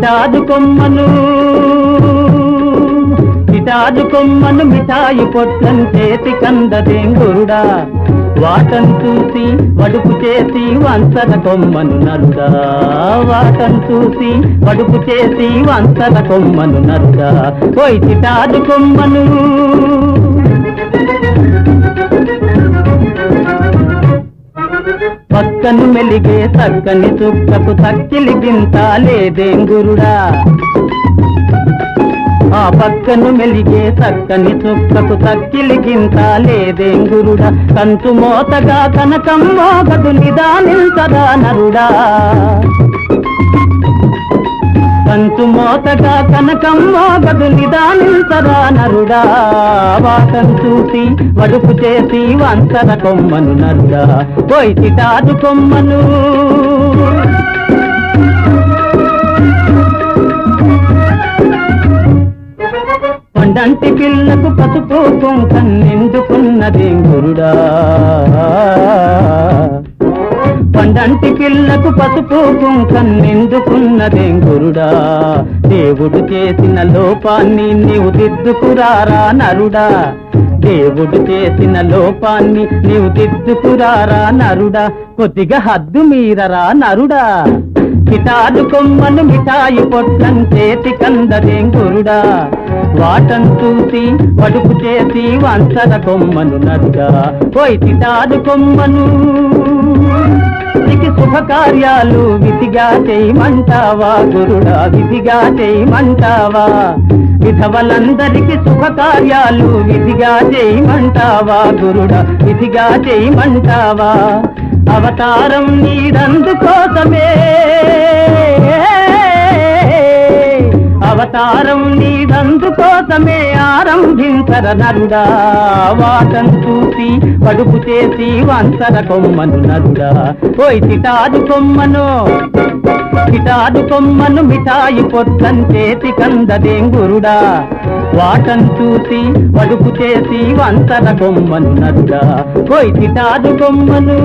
మిఠాదు కొమ్మను. మిఠాదు కొమ్మను మిఠాయి పొట్లం చేతి కందదేంగురుడా వాటం చూసి వడుపు చేసి వంచన కొమ్మను నరుడా. వాటం చూసి వడుపు చేసి వంచన కొమ్మను నరుడా. పోయి చిటాదు కొమ్మను. పక్కను మెలిగే చక్కని చుక్కకు తక్కిలి గింత లేదేంగురుడా ఆ పక్కను మెలిగే చక్కని చుక్కకు తక్కిలి గింత లేదేంగురుడా కంచు మోతగా కనకం మోగదు నిదానించదా నరుడా. కంచు మోతగా కనకం మోగదు నిదానించదా నరుడా. వాటం చూసి వడుపు చేసి వంచన కొమ్మను నరుడా. పోయి చిటాదు కొమ్మను. పండంటి పిల్లకు పసుపు కుంకన్నెందుకున్నదే గురుడా. పండంటి పిల్లకు పసుపు కుంకన్నెందుకున్నదే గురుడా? దేవుడు చేసిన లోపాన్ని నీవు దిద్దుకురారా నరుడా? దేవుడు చేసిన లోపాన్ని నీవు దిద్దుకురారా నరుడా? కొద్దిగా హద్దు మీరరా నరుడా? కిటాదు కొమ్మను మిఠాయి పొట్లం చేతి కందదేం గురుడా? వాటం చూసి వడుపు చేసి వంచన కొమ్మను నరుడా? పోయి కిటాదు కొమ్మను నీకు శుభకార్యాలు విధిగా చేయమంటావా? గురుడా విధిగా చేయమంటావా? విధవలందరికి శుభకార్యాలు విధిగా చేయమంటావా? గురుడా విధిగా చేయమంటావా? అవతారం నీదందుకోసమే అవతారం నీదందుకోసమే ఆరంభించర నరుడా వాటం చూసి పడుపు చేసి వంచర కొమ్మను నరుడా. పోయి చిటాదు కొమ్మను చిటాదు కొమ్మను మిఠాయి పొట్లం చేతి కందదేం గురుడా వాటం చూసి పడుపు చేసి వంచర కొమ్మను నరుడా. పోయి చిటాదు కొమ్మను